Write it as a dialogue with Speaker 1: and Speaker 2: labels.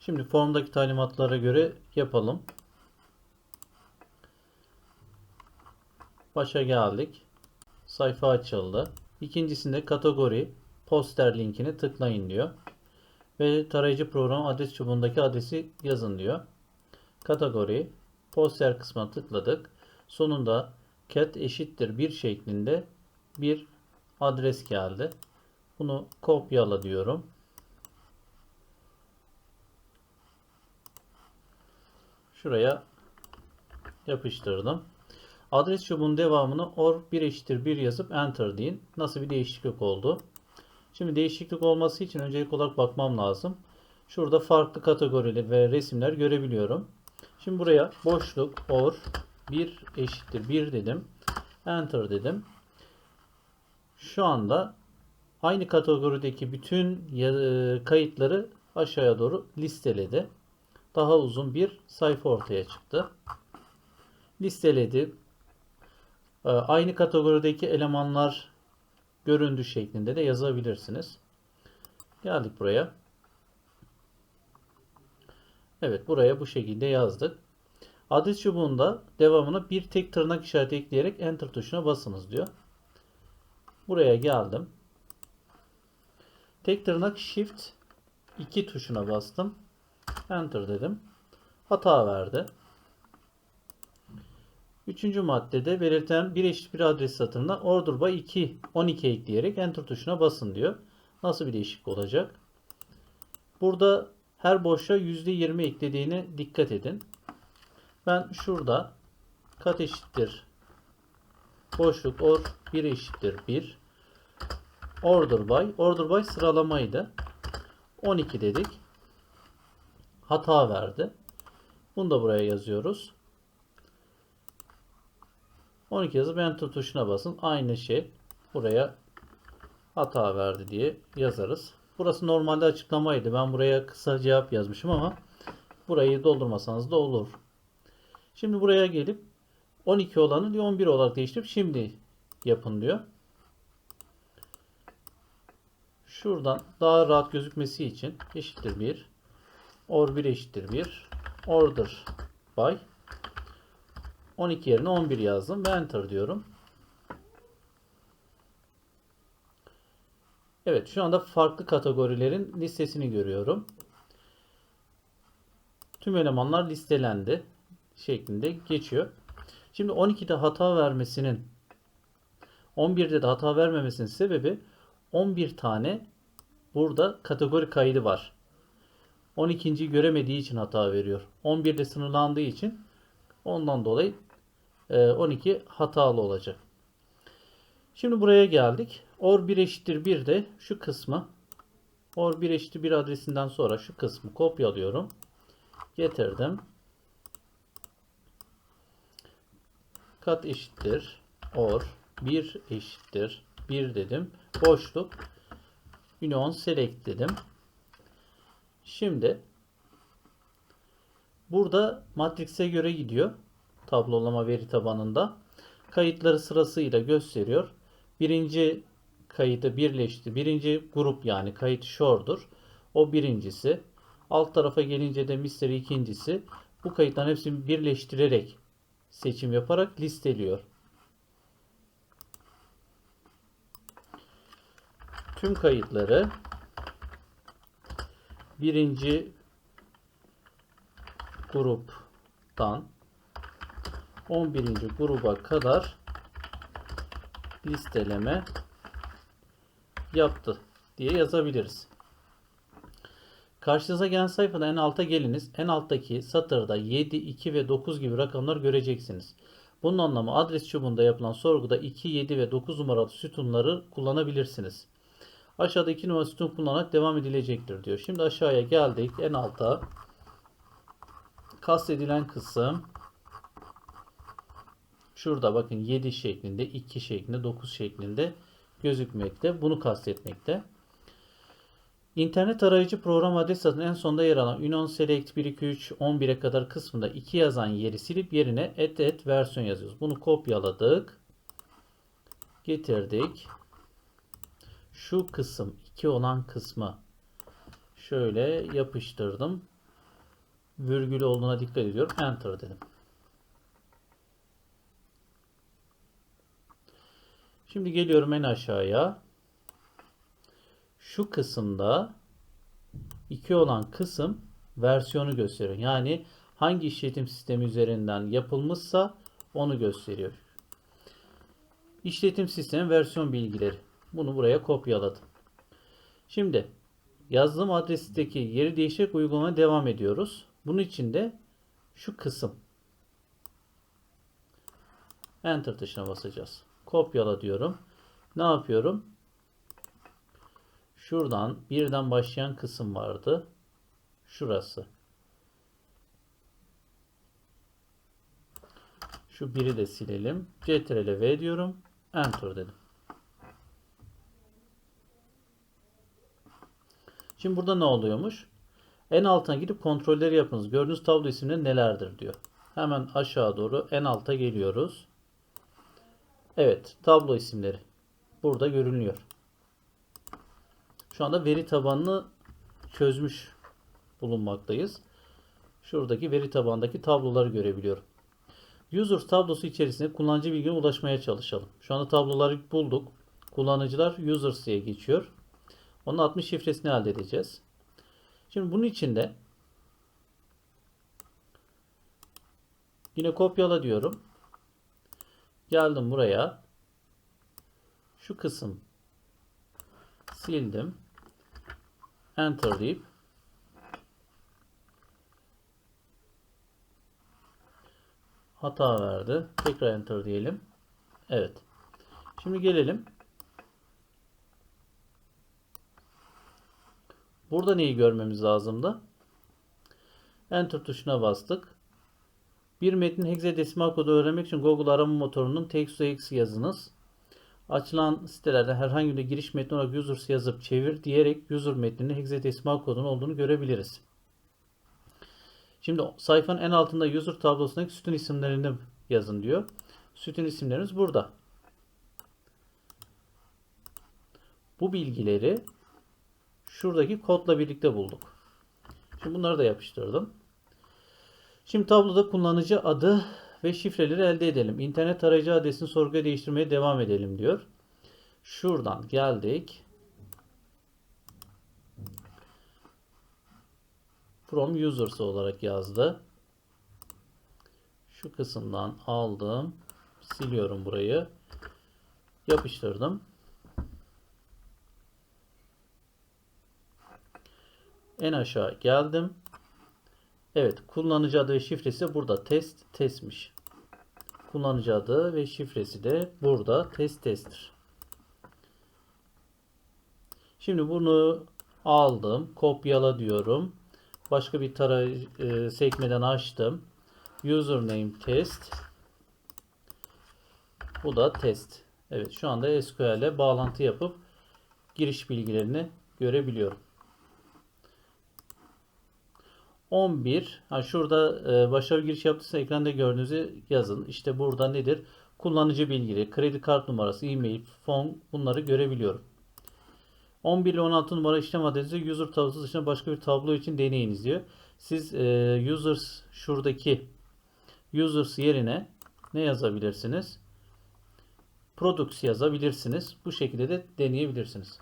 Speaker 1: Şimdi formdaki talimatlara göre yapalım. Başa geldik. Sayfa açıldı. İkincisinde kategori poster linkini tıklayın diyor. Ve tarayıcı program adres çubuğundaki adresi yazın diyor. Kategori poster kısmına tıkladık. Sonunda cat eşittir bir şeklinde bir adres geldi. Bunu kopyala diyorum. Şuraya yapıştırdım. Adres çubuğunun devamını or 1 eşittir 1 yazıp enter deyin. Nasıl bir değişiklik oldu? Şimdi değişiklik olması için öncelik olarak bakmam lazım. Şurada farklı kategorili ve resimler görebiliyorum. Şimdi buraya boşluk or 1 eşittir 1 dedim. Enter dedim. Şu anda aynı kategorideki bütün kayıtları aşağıya doğru listeledi. Daha uzun bir sayfa ortaya çıktı. Listeledi. Ee, Aynı kategorideki elemanlar göründü şeklinde de yazabilirsiniz. Geldik buraya. Evet buraya bu şekilde yazdık. Adres çubuğunda devamına bir tek tırnak işareti ekleyerek enter tuşuna basınız diyor. Buraya geldim. Tek tırnak shift 2 tuşuna bastım. Enter dedim. Hata verdi. Üçüncü maddede belirtilen bir eşit bir adres satırına order by 2 12 ekleyerek enter tuşuna basın diyor. Nasıl bir değişiklik olacak? Burada her boşa %20 eklediğine dikkat edin. Ben şurada kat eşittir boşluk or 1 eşittir 1 order by order by sıralamaydı. 12 dedik. Hata verdi. Bunu da buraya yazıyoruz. 12 yazıp enter tuşuna basın. Aynı şey buraya hata verdi diye yazarız. Burası normalde açıklamaydı. Ben buraya kısa cevap yazmışım ama burayı doldurmasanız da olur. Şimdi buraya gelip 12 olanı diyor 11 olarak değiştirip şimdi yapın diyor. Şuradan daha rahat gözükmesi için eşittir 1 or 1 eşittir 1 order by 12 yerine 11 yazdım ve enter diyorum. Evet şu anda farklı kategorilerin listesini görüyorum. Tüm elemanlar listelendi şeklinde geçiyor. Şimdi 12'de hata vermesinin 11'de de hata vermemesinin sebebi 11 tane burada kategori kaydı var. 12.yi göremediği için hata veriyor. 11'de sınırlandığı için ondan dolayı 12 hatalı olacak. Şimdi buraya geldik. Or 1 eşittir 1 de şu kısmı or 1 eşittir 1 adresinden sonra şu kısmı kopyalıyorum. Getirdim. Kat eşittir or 1 eşittir 1 dedim. Boşluk union select dedim. Şimdi burada matrix'e göre gidiyor tablolama veri tabanında kayıtları sırasıyla gösteriyor. Birinci kayıtı birleşti. Birinci grup yani kayıt shore'dur. O birincisi. Alt tarafa gelince de mystery ikincisi. Bu kayıtların hepsini birleştirerek seçim yaparak listeliyor. Tüm kayıtları birinci gruptan 11. gruba kadar listeleme yaptı diye yazabiliriz. Karşınıza gelen sayfada en alta geliniz. En alttaki satırda 7, 2 ve 9 gibi rakamlar göreceksiniz. Bunun anlamı adres çubuğunda yapılan sorguda 2, 7 ve 9 numaralı sütunları kullanabilirsiniz. Aşağıda 2 numaralı sütun kullanarak devam edilecektir diyor. Şimdi aşağıya geldik. En alta kastedilen kısım Şurada bakın 7 şeklinde, 2 şeklinde, 9 şeklinde gözükmekte. Bunu kastetmekte. İnternet arayıcı program adres adının en sonunda yer alan Union Select 1, 2, 3, 11'e kadar kısmında 2 yazan yeri silip yerine et et versiyon yazıyoruz. Bunu kopyaladık. Getirdik. Şu kısım 2 olan kısmı şöyle yapıştırdım. virgülü olduğuna dikkat ediyorum. Enter dedim. Şimdi geliyorum en aşağıya. Şu kısımda 2 olan kısım versiyonu gösteriyor. Yani hangi işletim sistemi üzerinden yapılmışsa onu gösteriyor. İşletim sistemi versiyon bilgileri. Bunu buraya kopyaladım. Şimdi yazdığım adresteki yeri değiştirerek uygulamaya devam ediyoruz. Bunun için de şu kısım. Enter tuşuna basacağız. Kopyala diyorum. Ne yapıyorum? Şuradan birden başlayan kısım vardı. Şurası. Şu biri de silelim. Ctrl V diyorum. Enter dedim. Şimdi burada ne oluyormuş? En altına gidip kontrolleri yapınız. Gördüğünüz tablo isimleri nelerdir diyor. Hemen aşağı doğru en alta geliyoruz. Evet, tablo isimleri burada görünüyor. Şu anda veri tabanını çözmüş bulunmaktayız. Şuradaki veri tabandaki tabloları görebiliyorum. Users tablosu içerisinde kullanıcı bilgilerine ulaşmaya çalışalım. Şu anda tabloları bulduk. Kullanıcılar users diye geçiyor. Onun 60 şifresini elde edeceğiz. Şimdi bunun içinde yine kopyala diyorum. Geldim buraya. Şu kısım sildim. Enter deyip hata verdi. Tekrar enter diyelim. Evet. Şimdi gelelim. Burada neyi görmemiz lazımdı? Enter tuşuna bastık. Bir metnin hexadesimal kodu öğrenmek için Google arama motorunun text yazınız. Açılan sitelerde herhangi bir giriş metni olarak users yazıp çevir diyerek user metninin hexadesimal kodunun olduğunu görebiliriz. Şimdi sayfanın en altında user tablosundaki sütun isimlerini yazın diyor. Sütun isimlerimiz burada. Bu bilgileri şuradaki kodla birlikte bulduk. Şimdi bunları da yapıştırdım. Şimdi tabloda kullanıcı adı ve şifreleri elde edelim. İnternet tarayıcı adresini sorguya değiştirmeye devam edelim diyor. Şuradan geldik. From users olarak yazdı. Şu kısımdan aldım. Siliyorum burayı. Yapıştırdım. En aşağı geldim. Evet kullanıcı adı ve şifresi burada test testmiş. Kullanıcı adı ve şifresi de burada test testtir. Şimdi bunu aldım. Kopyala diyorum. Başka bir tarayıcı e, sekmeden açtım. Username test. Bu da test. Evet şu anda SQL ile bağlantı yapıp giriş bilgilerini görebiliyorum. 11. Ha şurada e, başarılı giriş yaptıysa ekranda gördüğünüzü yazın. İşte burada nedir? Kullanıcı bilgileri, kredi kart numarası, e-mail, fon bunları görebiliyorum. 11 ile 16 numara işlem adresi user tablosu dışında başka bir tablo için deneyiniz diyor. Siz e, users şuradaki users yerine ne yazabilirsiniz? Products yazabilirsiniz. Bu şekilde de deneyebilirsiniz.